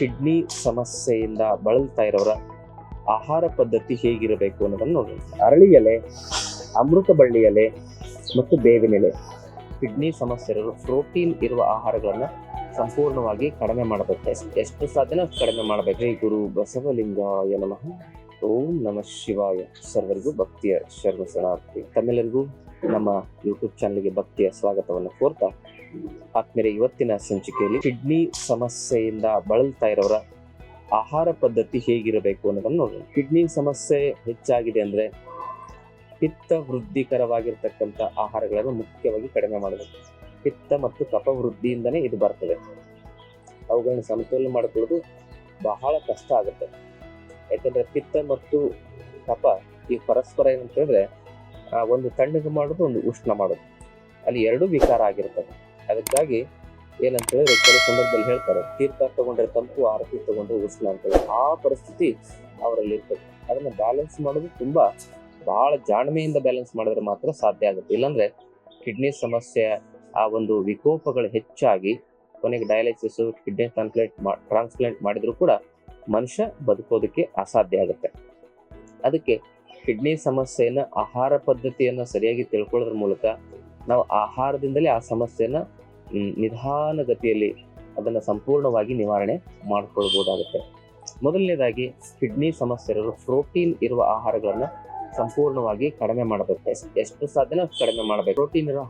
Kidney ಸಮಸ್ಯೆಯಿಂದ ಬಳಲ್ತಾ ಇರೋರ ಆಹಾರ ಪದ್ಧತಿ ಹೇಗಿರಬೇಕು ಅನ್ನೋದನ್ನು ನೋಡೋಣ ಅರಳಿ ಎಲೆ, ಅಮೃತ ಬಳ್ಳಿ ಎಲೆ ಮತ್ತು ಬೇವಿನ ಎಲೆ. ಕಿಡ್ನಿ ಸಮಸ್ಯೆ ಇರೋರು ಪ್ರೋಟೀನ್ ಇರುವ ಆಹಾರಗಳನ್ನ ಸಂಪೂರ್ಣವಾಗಿ ಕಡಿಮೆ ಮಾಡಬೇಕು. ಎಷ್ಟು ಸಾಧ್ಯನ ಕಡಿಮೆ ಮಾಡಬೇಕು. ಗುರು ಬಸವಲಿಂಗಾಯ ನಮಃ. ಓಂ ನಮಃ ಶಿವಾಯ. ಸರ್ವರಿಗೂ ಭಕ್ತಿಯ ಶರ್ಮ ತಮ್ಮೆಲ್ಲರಿಗೂ ನಮ್ಮ ಯೂಟ್ಯೂಬ್ ಚಾನಲ್ಗೆ ಭಕ್ತಿಯ ಸ್ವಾಗತವನ್ನು ಕೋರ್ತಾ ಆತ್ಮೇಲೆ ಇವತ್ತಿನ ಸಂಚಿಕೆಯಲ್ಲಿ ಕಿಡ್ನಿ ಸಮಸ್ಯೆಯಿಂದ ಬಳಲ್ತಾ ಇರೋರ ಆಹಾರ ಪದ್ಧತಿ ಹೇಗಿರಬೇಕು ಅನ್ನೋದನ್ನು ನೋಡೋಣ. ಕಿಡ್ನಿ ಸಮಸ್ಯೆ ಹೆಚ್ಚಾಗಿದೆ ಅಂದ್ರೆ ಪಿತ್ತ ವೃದ್ಧಿಕರವಾಗಿರ್ತಕ್ಕಂಥ ಆಹಾರಗಳನ್ನು ಮುಖ್ಯವಾಗಿ ಕಡಿಮೆ ಮಾಡಬೇಕು. ಪಿತ್ತ ಮತ್ತು ಕಫ ವೃದ್ಧಿಯಿಂದನೇ ಇದು ಬರ್ತದೆ. ಅವುಗಳನ್ನ ಸಮತೋಲನ ಮಾಡಿಕೊಳ್ಳೋದು ಬಹಳ ಕಷ್ಟ ಆಗುತ್ತೆ. ಯಾಕಂದ್ರೆ ಪಿತ್ತ ಮತ್ತು ಕಫ ಈ ಪರಸ್ಪರ ಏನಂತ ಹೇಳಿದ್ರೆ ಒಂದು ತಣ್ಣಗೆ ಮಾಡೋದು ಒಂದು ಉಷ್ಣ ಮಾಡೋದು. ಅಲ್ಲಿ ಎರಡೂ ವಿಕಾರ ಆಗಿರ್ತದೆ. ಅದಕ್ಕಾಗಿ ಏನಂತ ಹೇಳಿದ್ರೆ ಕೆಲವು ಸಂದರ್ಭದಲ್ಲಿ ಹೇಳ್ತಾರೆ, ತೀರ್ಥ ತಗೊಂಡ್ರೆ ತಂಪು, ಆರತಿ ತಗೊಂಡ್ರೆ ಉಷ್ಣ ಅಂತ ಹೇಳಿ. ಆ ಪರಿಸ್ಥಿತಿ ಅವರಲ್ಲಿ ಇರ್ತದೆ. ಅದನ್ನ ಬ್ಯಾಲೆನ್ಸ್ ಮಾಡೋದು ತುಂಬಾ ಬಹಳ ಜಾಣ್ಮೆಯಿಂದ ಬ್ಯಾಲೆನ್ಸ್ ಮಾಡಿದ್ರೆ ಮಾತ್ರ ಸಾಧ್ಯ ಆಗುತ್ತೆ. ಇಲ್ಲಾಂದ್ರೆ ಕಿಡ್ನಿ ಸಮಸ್ಯೆ, ಆ ಒಂದು ವಿಕೋಪಗಳು ಹೆಚ್ಚಾಗಿ ಕೊನೆಗೆ ಡಯಾಲಿಸಿಸ್ ಕಿಡ್ನಿ ಟ್ರಾನ್ಸ್ಪ್ಲೇಟ್ ಟ್ರಾನ್ಸ್ಪ್ಲಾಂಟ್ ಮಾಡಿದ್ರು ಕೂಡ ಮನುಷ್ಯ ಬದುಕೋದಕ್ಕೆ ಅಸಾಧ್ಯ ಆಗುತ್ತೆ. ಅದಕ್ಕೆ ಕಿಡ್ನಿ ಸಮಸ್ಯೆಯನ್ನ ಆಹಾರ ಪದ್ಧತಿಯನ್ನ ಸರಿಯಾಗಿ ತಿಳ್ಕೊಳ್ಳೋದ್ರ ಮೂಲಕ ನಾವು ಆಹಾರದಿಂದಲೇ ಆ ಸಮಸ್ಯೆನ ಮ್, ನಿಧಾನ ಗತಿಯಲ್ಲಿ ಅದನ್ನು ಸಂಪೂರ್ಣವಾಗಿ ನಿವಾರಣೆ ಮಾಡಿಕೊಳ್ಬೋದಾಗುತ್ತೆ. ಮೊದಲನೇದಾಗಿ ಕಿಡ್ನಿ ಸಮಸ್ಯೆ ಇರೋರು ಪ್ರೋಟೀನ್ ಇರುವ ಆಹಾರಗಳನ್ನು ಸಂಪೂರ್ಣವಾಗಿ ಕಡಿಮೆ ಮಾಡಬೇಕು. ಎಷ್ಟು ಸಾಧ್ಯನ ಕಡಿಮೆ ಮಾಡಬೇಕು. ಪ್ರೋಟೀನ್ ಇರೋ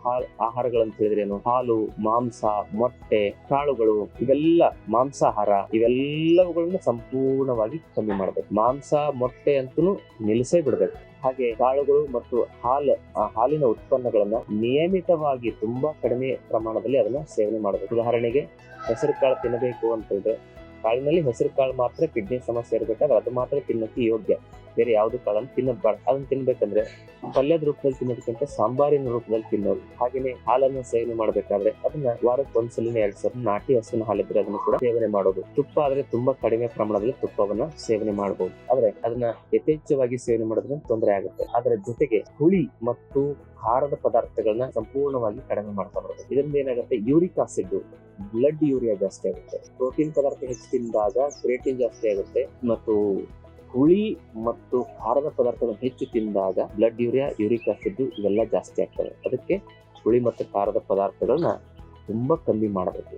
ಹೇಳಿದ್ರೆ ಏನು? ಹಾಲು ಮಾಂಸ ಮೊಟ್ಟೆ ಕಾಳುಗಳು ಇವೆಲ್ಲ ಮಾಂಸಾಹಾರ ಇವೆಲ್ಲವುಗಳನ್ನ ಸಂಪೂರ್ಣವಾಗಿ ಕಮ್ಮಿ ಮಾಡಬೇಕು. ಮಾಂಸ ಮೊಟ್ಟೆ ಅಂತೂ ನಿಲ್ಲಿಸೇ ಬಿಡಬೇಕು. ಹಾಗೆ ಕಾಳುಗಳು ಮತ್ತು ಹಾಲು ಹಾಲಿನ ಉತ್ಪನ್ನಗಳನ್ನ ನಿಯಮಿತವಾಗಿ ತುಂಬಾ ಕಡಿಮೆ ಪ್ರಮಾಣದಲ್ಲಿ ಅದನ್ನ ಸೇವನೆ ಮಾಡಬೇಕು. ಉದಾಹರಣೆಗೆ, ಹೆಸರು ಕಾಳು ತಿನ್ನಬೇಕು ಅಂತ ಇದ್ರೆ ಕಾಳಿನಲ್ಲಿ ಹೆಸರು ಕಾಳು ಮಾತ್ರ ಕಿಡ್ನಿ ಸಮಸ್ಯೆ ಇರಬೇಕಾದ್ರೆ ಅದು ಮಾತ್ರ ತಿನ್ನಕ್ಕೆ ಯೋಗ್ಯ. ಬೇರೆ ಯಾವ್ದು ಕಾಳನ್ನು ತಿನ್ನಬಾರ್ದು. ಅದನ್ನ ತಿನ್ಬೇಕಂದ್ರೆ ಪಲ್ಯದ ರೂಪದಲ್ಲಿ ತಿನ್ನೋದಕ್ಕಿಂತ ಸಾಂಬಾರಿನ ರೂಪದಲ್ಲಿ ತಿನ್ನೋದು. ಹಾಗೇನೆ ಹಾಲನ್ನು ಸೇವನೆ ಮಾಡಬೇಕಾದ್ರೆ ಅದನ್ನ ವಾರಕ್ಕೆ ಒಂದ್ಸಲಿನ ಎರಡ್ ಸಲ ನಾಟಿ ಹಸುವಿನ ಹಾಲಿದ್ರೆ ಅದನ್ನು ಕೂಡ ಸೇವನೆ ಮಾಡೋದು. ತುಪ್ಪ ಆದ್ರೆ ತುಂಬಾ ಕಡಿಮೆ ಪ್ರಮಾಣದಲ್ಲಿ ತುಪ್ಪವನ್ನ ಸೇವನೆ ಮಾಡಬಹುದು ಆದ್ರೆ ಅದನ್ನ ಯಥೇಚ್ಛವಾಗಿ ಸೇವನೆ ಮಾಡೋದ್ರಿಂದ ತೊಂದರೆ ಆಗುತ್ತೆ. ಅದರ ಜೊತೆಗೆ ಹುಳಿ ಮತ್ತು ಖಾರದ ಪದಾರ್ಥಗಳನ್ನ ಸಂಪೂರ್ಣವಾಗಿ ಕಡಿಮೆ ಮಾಡ್ತಾ ಬರುತ್ತೆ. ಇದರಿಂದ ಏನಾಗುತ್ತೆ? ಯೂರಿಕ್ ಆಸಿಡ್, ಬ್ಲಡ್ ಯೂರಿಯಾ ಜಾಸ್ತಿ ಆಗುತ್ತೆ. ಪ್ರೋಟೀನ್ ಪದಾರ್ಥ ಹೆಚ್ಚು ತಿಂದಾಗ ಕ್ರಿಯೇಟಿನ್ ಜಾಸ್ತಿ ಆಗುತ್ತೆ ಮತ್ತು ಹುಳಿ ಮತ್ತು ಖಾರದ ಪದಾರ್ಥಗಳನ್ನು ಹೆಚ್ಚು ತಿಂದಾಗ ಬ್ಲಡ್ ಯೂರಿಯಾ ಯೂರಿಕ್ ಆಸಿಡ್ ಇವೆಲ್ಲ ಜಾಸ್ತಿ ಆಗ್ತವೆ. ಅದಕ್ಕೆ ಹುಳಿ ಮತ್ತು ಖಾರದ ಪದಾರ್ಥಗಳನ್ನ ತುಂಬಾ ಕಮ್ಮಿ ಮಾಡಬೇಕು.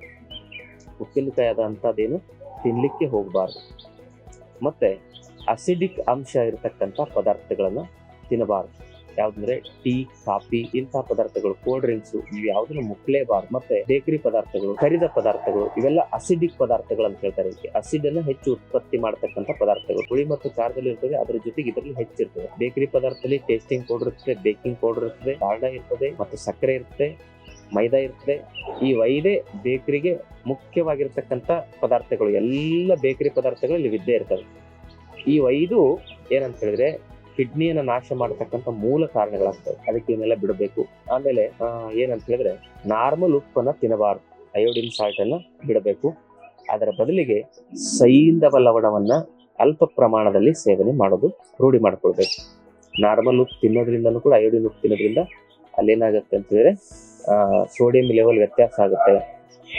ಉಪ್ಪಿನಕಾಯಿ ಆದಂಥದ್ದೇನು ತಿನ್ಲಿಕ್ಕೆ ಹೋಗಬಾರ್ದು. ಮತ್ತೆ ಅಸಿಡಿಕ್ ಅಂಶ ಇರತಕ್ಕಂಥ ಪದಾರ್ಥಗಳನ್ನ ತಿನ್ನಬಾರ್ದು. ಯಾವ್ದಂದ್ರೆ ಟೀ, ಕಾಫಿ ಇಂತಹ ಪದಾರ್ಥಗಳು ಕೋಲ್ಡ್ ಡ್ರಿಂಕ್ಸ್ ಇವು ಯಾವ್ದನ್ನು ಮುಟ್ಲೇಬಾರ್ದು ಮತ್ತೆ ಬೇಕರಿ ಪದಾರ್ಥಗಳು, ಕರಿದ ಪದಾರ್ಥಗಳು, ಇವೆಲ್ಲ ಅಸಿಡಿಕ್ ಪದಾರ್ಥಗಳು ಅಂತ ಹೇಳ್ತಾರೆ ಅಸಿಡ್ ಅನ್ನ ಹೆಚ್ಚು ಉತ್ಪತ್ತಿ ಮಾಡತಕ್ಕಂತ ಪದಾರ್ಥಗಳು. ಹುಳಿ ಮತ್ತು ಖಾರದಲ್ಲಿ ಇರ್ತದೆ, ಅದರ ಜೊತೆಗೆ ಇದರಲ್ಲಿ ಹೆಚ್ಚಿರ್ತದೆ. ಬೇಕರಿ ಪದಾರ್ಥದಲ್ಲಿ ಟೇಸ್ಟಿಂಗ್ ಪೌಡರ್ ಇರ್ತದೆ ಬೇಕಿಂಗ್ ಪೌಡರ್ ಇರ್ತದೆ ಡಾಲ್ಡಾ ಇರ್ತದೆ ಮತ್ತು ಸಕ್ಕರೆ ಇರ್ತದೆ, ಮೈದಾ ಇರ್ತದೆ. ಈ ಐದೇ ಬೇಕರಿಗೆ ಮುಖ್ಯವಾಗಿರ್ತಕ್ಕಂಥ ಪದಾರ್ಥಗಳು. ಎಲ್ಲ ಬೇಕರಿ ಪದಾರ್ಥಗಳು ಇಲ್ಲಿ ವಿದ್ಯೆ ಇರ್ತವೆ ಈ ವೈದು ಏನಂತ ಹೇಳಿದ್ರೆ ಕಿಡ್ನಿಯನ್ನ ನಾಶ ಮಾಡತಕ್ಕಂಥ ಮೂಲ ಕಾರಣಗಳಾಗ್ತವೆ. ಅದಕ್ಕೆ ಇವನ್ನೆಲ್ಲ ಬಿಡಬೇಕು. ಆಮೇಲೆ ಏನಂತ ಹೇಳಿದ್ರೆ ನಾರ್ಮಲ್ ಉಪ್ಪನ್ನು ತಿನ್ನಬಾರ್ದು. ಅಯೋಡಿನ್ ಸಾಲ್ಟ್ ಅನ್ನು ಬಿಡಬೇಕು. ಅದರ ಬದಲಿಗೆ ಸೈಂಧವ ಲವಣವನ್ನ ಅಲ್ಪ ಪ್ರಮಾಣದಲ್ಲಿ ಸೇವನೆ ಮಾಡೋದು ರೂಢಿ ಮಾಡ್ಕೊಳ್ಬೇಕು. ನಾರ್ಮಲ್ ಉಪ್ಪು ತಿನ್ನೋದ್ರಿಂದನೂ ಕೂಡ ಅಯೋಡಿನ್ ಉಪ್ಪು ತಿನ್ನೋದ್ರಿಂದ ಅಲ್ಲೇನಾಗುತ್ತೆ ಅಂತ ಹೇಳಿದ್ರೆ ಸೋಡಿಯಂ ಲೆವೆಲ್ ವ್ಯತ್ಯಾಸ ಆಗುತ್ತೆ.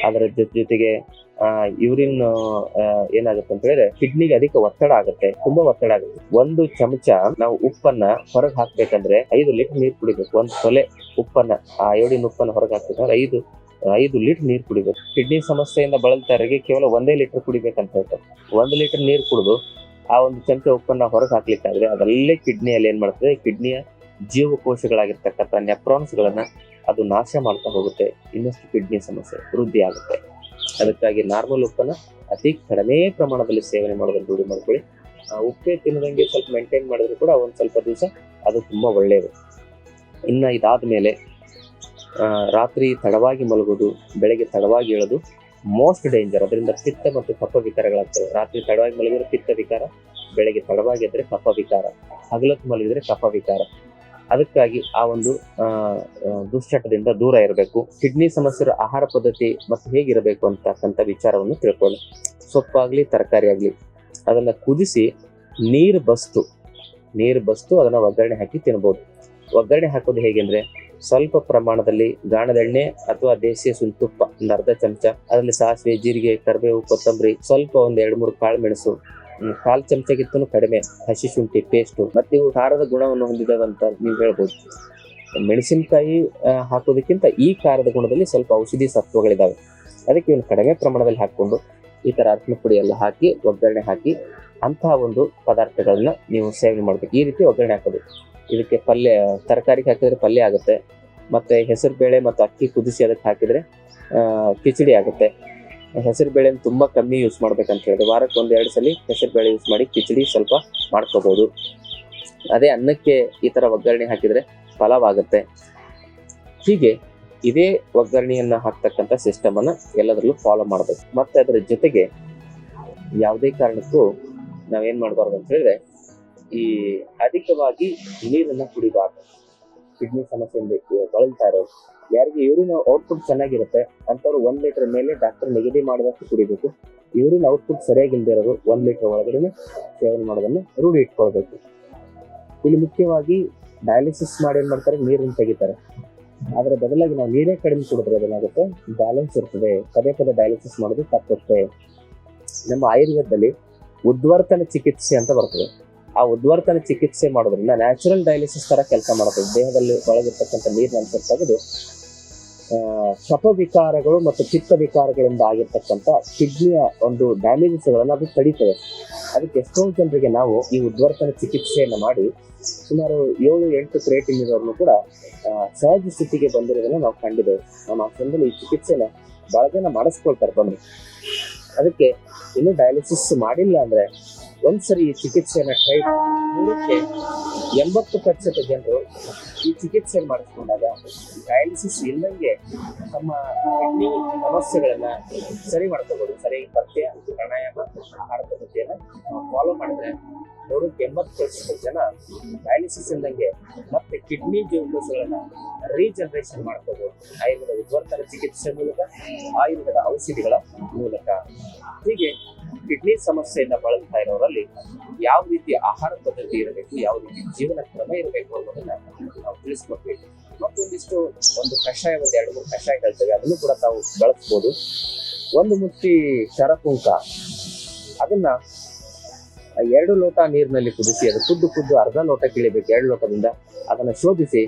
ಅದರ ಜೊತೆ ಜೊತೆಗೆ ಯೂರಿನ್ ಏನಾಗುತ್ತೆ ಅಂತ ಹೇಳಿದ್ರೆ ಕಿಡ್ನಿಗೆ ಅಧಿಕ ಒತ್ತಡ ಆಗುತ್ತೆ, ತುಂಬಾ ಒತ್ತಡ ಆಗುತ್ತೆ. ಒಂದು ಚಮಚ ನಾವು ಉಪ್ಪನ್ನ ಹೊರಗೆ ಹಾಕ್ಬೇಕಂದ್ರೆ ಐದು ಲೀಟರ್ ನೀರು ಕುಡಿಬೇಕು. ಒಂದು ತೊಲೆ ಉಪ್ಪನ್ನ, ಆ ಏಡಿನ ಉಪ್ಪನ್ನ ಹೊರಗೆ ಹಾಕ್ಬೇಕಂದ್ರೆ ಐದು ಐದು ಲೀಟರ್ ನೀರು ಕುಡಿಬೇಕು. ಕಿಡ್ನಿ ಸಮಸ್ಯೆಯಿಂದ ಬಳಲ್ತಾರಿಗೆ ಕೇವಲ ಒಂದೇ ಲೀಟರ್ ಕುಡಿಬೇಕಂತ ಹೇಳ್ತಾರೆ. ಒಂದು ಲೀಟರ್ ನೀರು ಕುಡಿದು ಆ ಒಂದು ಚಮಚ ಉಪ್ಪನ್ನ ಹೊರಗೆ ಹಾಕ್ಲಿಕ್ಕಾದ್ರೆ ಅದರಲ್ಲೇ ಕಿಡ್ನಿಯಲ್ಲಿ ಏನ್ ಮಾಡ್ತದೆ? ಕಿಡ್ನಿಯ ಜೀವಕೋಶಗಳಾಗಿರ್ತಕ್ಕಂಥ ನೆಪ್ರಾನ್ಸ್ಗಳನ್ನ ಅದು ನಾಶ ಮಾಡ್ತಾ ಹೋಗುತ್ತೆ. ಇನ್ನಷ್ಟು ಕಿಡ್ನಿ ಸಮಸ್ಯೆ ವೃದ್ಧಿ ಆಗುತ್ತೆ ಅದಕ್ಕಾಗಿ ನಾರ್ಮಲ್ ಉಪ್ಪನ್ನ ಅತಿ ಕಡಿಮೆ ಪ್ರಮಾಣದಲ್ಲಿ ಸೇವನೆ ಮಾಡೋದನ್ನು ರೂಢಿ ಮಾಡ್ಕೊಳ್ಳಿ. ಉಪ್ಪೇ ತಿನ್ನದಂಗೆ ಸ್ವಲ್ಪ ಮೇಂಟೈನ್ ಮಾಡಿದ್ರು ಕೂಡ ಒಂದ್ ಸ್ವಲ್ಪ ದಿವಸ ಅದು ತುಂಬಾ ಒಳ್ಳೆಯದು ಇನ್ನ ಇದಾದ್ಮೇಲೆ ಆ, ರಾತ್ರಿ ತಡವಾಗಿ ಮಲಗೋದು ಬೆಳಗ್ಗೆ ತಡವಾಗಿ ಹೇಳೋದು ಮೋಸ್ಟ್ ಡೇಂಜರ್ ಅದರಿಂದ ಪಿತ್ತ ಮತ್ತು ಕಫ ವಿಕಾರಗಳಾಗ್ತವೆ. ರಾತ್ರಿ ತಡವಾಗಿ ಮಲಗಿದ್ರೆ ಪಿತ್ತ ವಿಕಾರ ಬೆಳಗ್ಗೆ ತಡವಾಗಿ ಎದ್ರೆ ಕಫ ವಿಕಾರ. ಹಗಲತ್ತು ಮಲಗಿದ್ರೆ ಕಫ ವಿಕಾರ. ಅದಕ್ಕಾಗಿ ಆ ಒಂದು ದುಶ್ಚಟದಿಂದ ದೂರ ಇರಬೇಕು. ಕಿಡ್ನಿ ಸಮಸ್ಯೆ ಆಹಾರ ಪದ್ಧತಿ ಮತ್ತು ಹೇಗಿರಬೇಕು ಅಂತಕ್ಕಂಥ ವಿಚಾರವನ್ನು ತಿಳ್ಕೊಳ್ಳಿ. ಸೊಪ್ಪಾಗಲಿ, ತರಕಾರಿ ಆಗಲಿ, ಅದನ್ನು ಕುದಿಸಿ ನೀರು ಬಸ್ತು. ನೀರು ಬಸ್ತು, ಅದನ್ನು ಒಗ್ಗರಣೆ ಹಾಕಿ ತಿನ್ಬೋದು. ಒಗ್ಗರಣೆ ಹಾಕೋದು ಹೇಗೆಂದರೆ ಸ್ವಲ್ಪ ಪ್ರಮಾಣದಲ್ಲಿ ಗಾಣದ ಎಣ್ಣೆ ಅಥವಾ ದೇಶೀಯ ಸುಲ್ತುಪ್ಪ ಒಂದು ಅರ್ಧ ಚಮಚ, ಅದರಲ್ಲಿ ಸಾಸಿವೆ, ಜೀರಿಗೆ, ಕರಿಬೇವು, ಕೊತ್ತಂಬರಿ, ಸ್ವಲ್ಪ ಒಂದು ಎರಡು ಮೂರು ಕಾಳು ಮೆಣಸು ಹ್ಮ್, ಕಾಲ್ ಚಮಚಗಿಂತನೂ ಕಡಿಮೆ. ಹಸಿ ಶುಂಠಿ ಪೇಸ್ಟು ಮತ್ತೆ ಇವು ಖಾರದ ಗುಣವನ್ನು ಹೊಂದಿದಾವೆ ಅಂತ ನೀವು ಹೇಳ್ಬೋದು. ಮೆಣಸಿನಕಾಯಿ ಹಾಕೋದಕ್ಕಿಂತ ಈ ಖಾರದ ಗುಣದಲ್ಲಿ ಸ್ವಲ್ಪ ಔಷಧಿ ಸತ್ವಗಳಿದ್ದಾವೆ ಅದಕ್ಕೆ ಇವನು ಕಡಿಮೆ ಪ್ರಮಾಣದಲ್ಲಿ ಹಾಕ್ಕೊಂಡು ಈ ಥರ ಅರ್ಶಿನ ಪುಡಿ ಎಲ್ಲ ಹಾಕಿ ಒಗ್ಗರಣೆ ಹಾಕಿ ಅಂತಹ ಒಂದು ಪದಾರ್ಥಗಳನ್ನ ನೀವು ಸೇವನೆ ಮಾಡಬೇಕು. ಈ ರೀತಿ ಒಗ್ಗರಣೆ ಹಾಕೋದು. ಇದಕ್ಕೆ ಪಲ್ಯ ತರಕಾರಿಗೆ ಹಾಕಿದ್ರೆ ಪಲ್ಯ ಆಗುತ್ತೆ. ಮತ್ತೆ ಹೆಸರು ಬೇಳೆ ಮತ್ತು ಅಕ್ಕಿ ಕುದಿಸಿ ಅದಕ್ಕೆ ಹಾಕಿದ್ರೆ ಕಿಚಡಿ ಆಗುತ್ತೆ. ಹೆಸರು ಬೇಳೆನ ತುಂಬಾ ಕಮ್ಮಿ ಯೂಸ್ ಮಾಡ್ಬೇಕಂತ ಹೇಳಿದ್ರೆ. ವಾರಕ್ಕೆ ಒಂದ್ ಎರಡು ಸಲ ಹೆಸರು ಬೇಳೆ ಯೂಸ್ ಮಾಡಿ ಕಿಚಡಿ ಸ್ವಲ್ಪ ಮಾಡ್ಕೋಬಹುದು ಅದೇ ಅನ್ನಕ್ಕೆ ಈ ತರ ಒಗ್ಗರಣೆ ಹಾಕಿದ್ರೆ ಫಲವಾಗುತ್ತೆ. ಹೀಗೆ ಇದೇ ಒಗ್ಗರಣೆಯನ್ನ ಹಾಕ್ತಕ್ಕಂಥ ಸಿಸ್ಟಮ್ ಅನ್ನ ಎಲ್ಲದರಲ್ಲೂ ಫಾಲೋ ಮಾಡಬೇಕು. ಮತ್ತೆ ಅದರ ಜೊತೆಗೆ ಯಾವುದೇ ಕಾರಣಕ್ಕೂ ನಾವೇನು ಮಾಡಬಾರ್ದು ಅಂತ ಹೇಳಿದ್ರೆ ಈ ಅಧಿಕವಾಗಿ ನೀರನ್ನ ಕುಡಿಬಾರ್ದು. ಕಿಡ್ನಿ ಸಮಸ್ಯೆಯಿಂದ ಬಳಲ್ತಾ ಇರೋರು. ಯಾರಿಗೆ ಯೂರಿನ್ ಔಟ್ಪುಟ್ ಚೆನ್ನಾಗಿರುತ್ತೆ ಅಂತವ್ರು ಒಂದ್ ಲೀಟರ್ ಮೇಲೆ ಡಾಕ್ಟರ್ ನಿಗದಿ ಮಾಡಿದಷ್ಟು ಕುಡಿಬೇಕು. ಯೂರಿನ್ ಔಟ್ಪುಟ್ ಸರಿಯಾಗಿಲ್ದೇ ಇರೋರು ಒಂದ್ ಲೀಟರ್ ಒಳಗಡೆ ಸೇವನೆ ಮಾಡೋದನ್ನ ರೂಢಿ ಇಟ್ಕೊಳ್ಬೇಕು. ಇಲ್ಲಿ ಮುಖ್ಯವಾಗಿ ಡಯಾಲಿಸಿಸ್ ಮಾಡಿ ಏನ್ ಮಾಡ್ತಾರೆ, ನೀರನ್ನು ತೆಗಿತಾರೆ. ಅದರ ಬದಲಾಗಿ ನಾವು ನೀರೇ ಕಡಿಮೆ ಕುಡಿದ್ರೆ ಅದೇನಾಗುತ್ತೆ ಬ್ಯಾಲೆನ್ಸ್ ಇರ್ತದೆ. ಪದೇ ಪದೇ ಡಯಾಲಿಸಿಸ್ ಮಾಡೋದು ತಪ್ಪುತ್ತೆ ನಮ್ಮ ಆಯುರ್ವೇದದಲ್ಲಿ ಉದ್ವರ್ತನ ಚಿಕಿತ್ಸೆ ಅಂತ ಬರ್ತದೆ. ಆ ಉದ್ವರ್ತನ ಚಿಕಿತ್ಸೆ ಮಾಡೋದ್ರಿಂದ ನ್ಯಾಚುರಲ್ ಡಯಾಲಿಸಿಸ್ ತರ ಕೆಲಸ ಮಾಡುತ್ತೆ. ದೇಹದಲ್ಲಿ ಒಳಗಿರ್ತಕ್ಕಂಥ ನೀರಿನ ತೆಗೆದು ಕಫ ವಿಕಾರಗಳು ಮತ್ತು ಚಿತ್ತ ವಿಕಾರಗಳಿಂದ ಆಗಿರ್ತಕ್ಕಂಥ ಕಿಡ್ನಿಯ ಒಂದು ಡ್ಯಾಮೇಜಸ್ಗಳನ್ನು ಅದು ತಡೀತದೆ. ಅದಕ್ಕೆ ಎಷ್ಟೊಂದು ಜನರಿಗೆ ನಾವು ಈ ಉದ್ವರ್ತನ ಚಿಕಿತ್ಸೆಯನ್ನು ಮಾಡಿ, ಸುಮಾರು ಏಳು ಎಂಟು ಕ್ರೇಟಿನ್ ಇರೋರ್ನು ಕೂಡ ಸಹಜ ಸ್ಥಿತಿಗೆ ಬಂದಿರೋದನ್ನ ನಾವು ಕಂಡಿದ್ದೇವೆ. ನಮ್ಮ ಆಶ್ರಮದಲ್ಲಿ ಈ ಚಿಕಿತ್ಸೆನ ಬಹಳ ಜನ ಮಾಡಿಸ್ಕೊಳ್ತಾರೆ ಬಂದು ಅದಕ್ಕೆ ಇನ್ನೂ ಡಯಾಲಿಸಿಸ್ ಮಾಡಿಲ್ಲ ಅಂದ್ರೆ ಒಂದ್ಸರಿ ಈ ಚಿಕಿತ್ಸೆಯನ್ನ ಟ್ರೈ ಮೂಲಕ್ಕೆ ಎಂಬತ್ತು ಪ್ರತಿಶತ ಜನರು ಈ ಚಿಕಿತ್ಸೆ ಮಾಡಿಸ್ಕೊಂಡಾಗ ಡಯಾಲಿಸಿಸ್ ಇಲ್ಲದಂಗೆ ತಮ್ಮ ಕಿಡ್ನಿ ಸಮಸ್ಯೆಗಳನ್ನ ಸರಿ ಮಾಡ್ಕೋಬಹುದು ಸರಿಯಾಗಿ ಪತ್ತೆ ಪ್ರಾಣಾಯಾಮ ಆಹಾರ ಪದ್ಧತಿಯನ್ನ ಫಾಲೋ ಮಾಡಿದ್ರೆ ನೂರಕ್ಕೆ ಎಂಬತ್ತು ಪ್ರತಿಶತ ಜನ ಡಯಾಲಿಸಿಸ್ ಇಲ್ಲದಂಗೆ ಮತ್ತೆ ಕಿಡ್ನಿ ಜೀವಕೋಶಗಳನ್ನ ರೀಜನರೇಷನ್ ಮಾಡ್ಕೋಬಹುದು ಆಯುರ್ವೇದ ವಿದ್ವರ್ತನ ಚಿಕಿತ್ಸೆ ಮೂಲಕ, ಆಯುರ್ವೇದ ಔಷಧಿಗಳ ಮೂಲಕ. ಹೀಗೆ ಕಿಡ್ನಿ ಸಮಸ್ಯೆಯಿಂದ ಬಳಲ್ತಾ ಇರೋರಲ್ಲಿ ಯಾವ ರೀತಿ ಆಹಾರ ಪದ್ಧತಿ ಇರಬೇಕು, ಯಾವ ರೀತಿ ಜೀವನ ಕ್ರಮ ಇರಬೇಕು ಅನ್ನೋದನ್ನ ನಾವು ತಿಳಿಸ್ಕೊಡ್ಬೇಕು. ಮತ್ತೊಂದಿಷ್ಟು ಒಂದು ಕಷಾಯ, ಒಂದು ಎರಡು ಮೂರು ಕಷಾಯ ಹೇಳ್ತೇವೆ ಅದನ್ನು ಕೂಡ ತಾವು ಬಳಸ್ಬೋದು. ಒಂದು ಮುಟ್ಟಿ ಶರಪುಂಕ, ಅದನ್ನ ಎರಡು ಲೋಟ ನೀರಿನಲ್ಲಿ ಕುದಿಸಿ, ಅದು ಕುದ್ದು ಕುದ್ದು ಅರ್ಧ ಲೋಟ ಕಿಳಿಬೇಕು, ಎರಡು ಲೋಟದಿಂದ ಅದನ್ನು ಶೋಧಿಸಿ,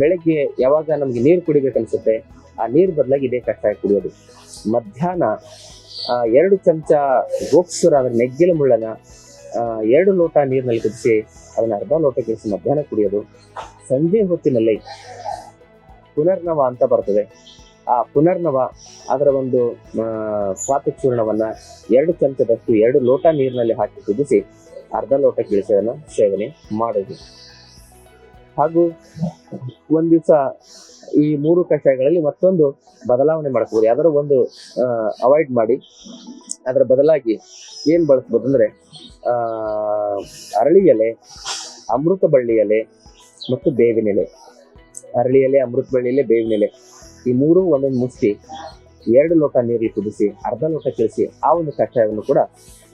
ಬೆಳಗ್ಗೆ ಯಾವಾಗ ನಮಗೆ ನೀರು ಕುಡಿಬೇಕನ್ಸುತ್ತೆ, ಆ ನೀರು ಬದಲಾಗಿ ಇದೇ ಕಷಾಯ ಕುಡಿಯೋದು. ಮಧ್ಯಾಹ್ನ ಎರಡು ಚಮಚ ಗೋಕ್ಸುರ ಅದರ ನೆಗ್ಗಿಲ ಮುಳ್ಳನ ಎರಡು ಲೋಟ ನೀರಿನಲ್ಲಿ ಕುದಿಸಿ ಅದನ್ನು ಅರ್ಧ ಲೋಟ ಕೇಸಿ ಮಧ್ಯಾಹ್ನ ಕುಡಿಯೋದು. ಸಂಜೆ ಹೊತ್ತಿನಲ್ಲಿ ಪುನರ್ನವ ಅಂತ ಬರ್ತದೆ. ಆ ಪುನರ್ನವ ಅದರ ಒಂದು ಸ್ವಾತಿ ಚೂರ್ಣವನ್ನು ಎರಡು ಚಮಚದಷ್ಟು ಎರಡು ಲೋಟ ನೀರಿನಲ್ಲಿ ಹಾಕಿ ಕುದಿಸಿ ಅರ್ಧ ಲೋಟ ಕೇಳಿಸಿ ಅದನ್ನ ಸೇವನೆ ಮಾಡೋದು. ಹಾಗೂ ಒಂದ್ ದಿವಸ ಈ ಮೂರು ಕಷಾಯಗಳಲ್ಲಿ ಮತ್ತೊಂದು ಬದಲಾವಣೆ ಮಾಡ್ಕೋಬೋದು ಯಾವ್ದಾದ್ರು ಒಂದು ಅವಾಯ್ಡ್ ಮಾಡಿ. ಅದರ ಬದಲಾಗಿ ಏನ್ ಬಳಸ್ಬೋದು ಅಂದ್ರೆ, ಆ, ಅರಳಿ ಎಲೆ, ಅಮೃತ ಬಳ್ಳಿ ಎಲೆ ಮತ್ತು ಬೇವಿನ ಎಲೆ. ಅರಳಿ ಎಲೆ, ಅಮೃತ ಬಳ್ಳಿ ಎಲೆ, ಬೇವಿನ ಎಲೆ. ಈ ಮೂರು ಒಂದೊಂದು ಮುಚ್ಚಿ ಎರಡು ಲೋಟ ನೀರಿಗೆ ಕುದಿಸಿ, ಅರ್ಧ ಲೋಟ ಕಳಿಸಿ ಆ ಒಂದು ಕಷಾಯವನ್ನು ಕೂಡ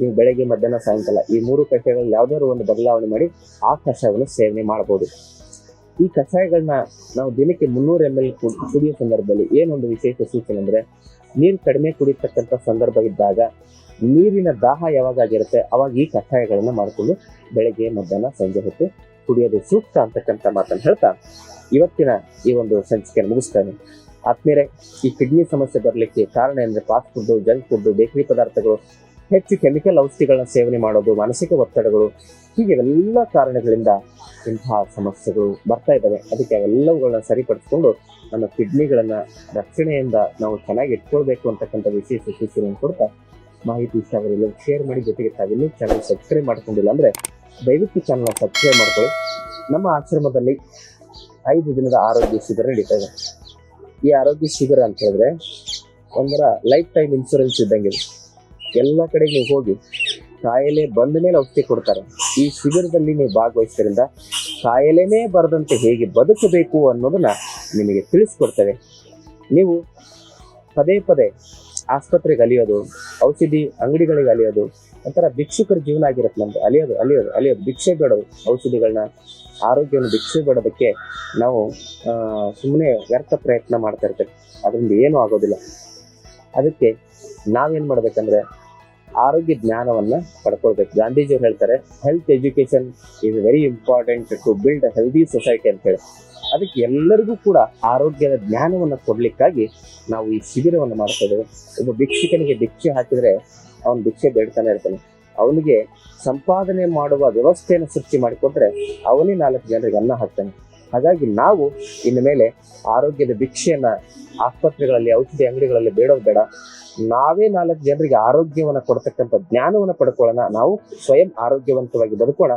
ನೀವು ಬೆಳಗ್ಗೆ, ಮಧ್ಯಾಹ್ನ, ಸಾಯಂಕಾಲ ಈ ಮೂರು ಕಷಾಯಗಳಲ್ಲಿ ಯಾವ್ದಾದ್ರು ಒಂದು ಬದಲಾವಣೆ ಮಾಡಿ ಆ ಕಷಾಯವನ್ನು ಸೇವನೆ ಮಾಡಬಹುದು ಈ ಕಷಾಯಗಳನ್ನ ನಾವು ದಿನಕ್ಕೆ ಮುನ್ನೂರು ಎಂ ಎಲ್ ಕುಡಿಯೋ ಸಂದರ್ಭದಲ್ಲಿ ಏನೊಂದು ವಿಶೇಷ ಸೂಚನೆ ಅಂದ್ರೆ, ನೀರು ಕಡಿಮೆ ಕುಡಿತಕ್ಕಂಥ ಸಂದರ್ಭ ಇದ್ದಾಗ ನೀರಿನ ದಾಹ ಯಾವಾಗ ಆಗಿರುತ್ತೆ, ಅವಾಗ ಈ ಕಷಾಯಗಳನ್ನ ಮಾಡಿಕೊಂಡು ಬೆಳಗ್ಗೆ, ಮಧ್ಯಾಹ್ನ, ಸಂಜೆ ಹೊತ್ತು ಕುಡಿಯೋದು ಸೂಕ್ತ ಅಂತಕ್ಕಂಥ ಮಾತನ್ನು ಹೇಳ್ತಾ ಇವತ್ತಿನ ಈ ಒಂದು ಸಂಚಿಕೆಯನ್ನು ಮುಗಿಸ್ತಾನೆ. ಆದ್ಮೇಲೆ ಈ ಕಿಡ್ನಿ ಸಮಸ್ಯೆ ಬರಲಿಕ್ಕೆ ಕಾರಣ ಏನಂದ್ರೆ fast food junk food bakery ಪದಾರ್ಥಗಳು ಹೆಚ್ಚು ಕೆಮಿಕಲ್ ಔಷಧಿಗಳನ್ನ ಸೇವನೆ ಮಾಡೋದು, ಮಾನಸಿಕ ಒತ್ತಡಗಳು, ಹೀಗೆ ಎಲ್ಲ ಕಾರಣಗಳಿಂದ ಇಂತಹ ಸಮಸ್ಯೆಗಳು ಬರ್ತಾ ಇದ್ದಾವೆ. ಅದಕ್ಕೆ ಅವೆಲ್ಲವುಗಳನ್ನ ಸರಿಪಡಿಸ್ಕೊಂಡು ನಮ್ಮ ಕಿಡ್ನಿಗಳನ್ನ ರಕ್ಷಣೆಯಿಂದ ನಾವು ಚೆನ್ನಾಗಿ ಇಟ್ಕೊಳ್ಬೇಕು ಅಂತಕ್ಕಂಥ ವಿಶೇಷ ಸೂಚನೆಯನ್ನು ಕೊಡ್ತಾ ಮಾಹಿತಿ ಇಷ್ಟ ಶೇರ್ ಮಾಡಿ. ಜೊತೆಗೆ ತಾವಿನ್ನೂ ಚಾನಲ್ ಸಬ್ಸ್ಕ್ರೈಬ್ ಮಾಡ್ಕೊಂಡಿಲ್ಲ ಅಂದ್ರೆ ದಯವಿಟ್ಟು ಚಾನಲ್ ಸಬ್ಸ್ಕ್ರೈಬ್ ಮಾಡ್ಕೊಳ್ಳಿ. ನಮ್ಮ ಆಶ್ರಮದಲ್ಲಿ ಐದು ದಿನದ ಆರೋಗ್ಯ ಶಿಬಿರ ನಡೀತಾ ಇದೆ. ಈ ಆರೋಗ್ಯ ಶಿಬಿರ ಅಂತ ಹೇಳಿದ್ರೆ ಒಂದರ ಲೈಫ್ ಟೈಮ್ ಇನ್ಶೂರೆನ್ಸ್ ಇದ್ದಂಗೆ ಇದೆ. ಎಲ್ಲ ಕಡೆಗೆ ನೀವು ಹೋಗಿ ಕಾಯಿಲೆ ಬಂದ ಮೇಲೆ ಔಷಧಿ ಕೊಡ್ತಾರೆ. ಈ ಶಿಬಿರದಲ್ಲಿ ನೀವು ಭಾಗವಹಿಸೋದ್ರಿಂದ ಕಾಯಿಲೆನೇ ಬರದಂತೆ ಹೇಗೆ ಬದುಕಬೇಕು ಅನ್ನೋದನ್ನ ನಿಮಗೆ ತಿಳಿಸ್ಕೊಡ್ತೇವೆ. ನೀವು ಪದೇ ಪದೇ ಆಸ್ಪತ್ರೆಗೆ ಅಲಿಯೋದು, ಔಷಧಿ ಅಂಗಡಿಗಳಿಗೆ ಅಲಿಯೋದು, ಒಂಥರ ಭಿಕ್ಷುಕರ ಜೀವನ ಆಗಿರುತ್ತೆ ನಮ್ದು. ಅಲಿಯೋದು ಅಲಿಯೋದು ಅಲಿಯೋದು, ಭಿಕ್ಷೆ ಬೇಡೋದು ಔಷಧಿಗಳನ್ನ, ಆರೋಗ್ಯವನ್ನು ಭಿಕ್ಷೆ ಬೇಡೋದಕ್ಕೆ ನಾವು ಸುಮ್ಮನೆ ವ್ಯರ್ಥ ಪ್ರಯತ್ನ ಮಾಡ್ತಾ ಇರ್ತೇವೆ. ಅದರಿಂದ ಏನೂ ಆಗೋದಿಲ್ಲ. ಅದಕ್ಕೆ ನಾವೇನ್ ಮಾಡ್ಬೇಕಂದ್ರೆ ಆರೋಗ್ಯ ಜ್ಞಾನವನ್ನ ಪಡ್ಕೊಳ್ಬೇಕು. ಗಾಂಧೀಜಿಯವ್ರು ಹೇಳ್ತಾರೆ health education is very important to build a healthy society ಅಂತ ಹೇಳಿ. ಅದಕ್ಕೆ ಎಲ್ಲರಿಗೂ ಕೂಡ ಆರೋಗ್ಯದ ಜ್ಞಾನವನ್ನ ಕೊಡ್ಲಿಕ್ಕಾಗಿ ನಾವು ಈ ಶಿಬಿರವನ್ನು ಮಾಡ್ತೇವೆ ಒಬ್ಬ ಭಿಕ್ಷುಕನಿಗೆ ಭಿಕ್ಷೆ ಹಾಕಿದ್ರೆ ಅವನು ಭಿಕ್ಷೆ ಬೇಡ್ತಾನೆ ಇರ್ತಾನೆ. ಅವನಿಗೆ ಸಂಪಾದನೆ ಮಾಡುವ ವ್ಯವಸ್ಥೆಯನ್ನು ಸೃಷ್ಟಿ ಮಾಡಿಕೊಟ್ರೆ ಅವನೇ ನಾಲ್ಕು ಜನರಿಗೆ ಅನ್ನ ಹಾಕ್ತಾನೆ. ಹಾಗಾಗಿ ನಾವು ಇನ್ನು ಮೇಲೆ ಆರೋಗ್ಯದ ಭಿಕ್ಷೆಯನ್ನ ಆಸ್ಪತ್ರೆಗಳಲ್ಲಿ ಔಷಧಿ ಅಂಗಡಿಗಳಲ್ಲಿ ಬೇಡೋದು ಬೇಡ. ನಾವೇ ನಾಲ್ಕು ಜನರಿಗೆ ಆರೋಗ್ಯವನ್ನು ಕೊಡ್ತಕ್ಕಂಥ ಜ್ಞಾನವನ್ನು ಪಡ್ಕೊಳ್ಳೋಣ. ನಾವು ಸ್ವಯಂ ಆರೋಗ್ಯವಂತವಾಗಿ ಬದುಕೋಣ.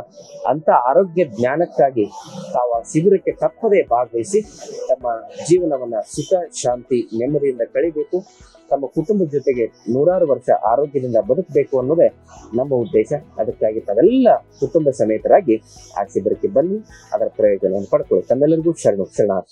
ಅಂತ ಆರೋಗ್ಯ ಜ್ಞಾನಕ್ಕಾಗಿ ತಾವು ಆ ಶಿಬಿರಕ್ಕೆ ತಪ್ಪದೇ ಭಾಗವಹಿಸಿ ತಮ್ಮ ಜೀವನವನ್ನ ಸುಖ, ಶಾಂತಿ, ನೆಮ್ಮದಿಯಿಂದ ಕಳಿಬೇಕು. ತಮ್ಮ ಕುಟುಂಬದ ಜೊತೆಗೆ ನೂರಾರು ವರ್ಷ ಆರೋಗ್ಯದಿಂದ ಬದುಕಬೇಕು ಅನ್ನೋದೇ ನಮ್ಮ ಉದ್ದೇಶ. ಅದಕ್ಕಾಗಿ ತಾವೆಲ್ಲ ಕುಟುಂಬ ಸಮೇತರಾಗಿ ಆ ಶಿಬಿರಕ್ಕೆ ಬನ್ನಿ. ಅದರ ಪ್ರಯೋಜನವನ್ನು ಪಡ್ಕೊಳ್ಳಿ. ತಮ್ಮೆಲ್ಲರಿಗೂ ಶರಣು, ಶರಣಾರ್ಥಿ.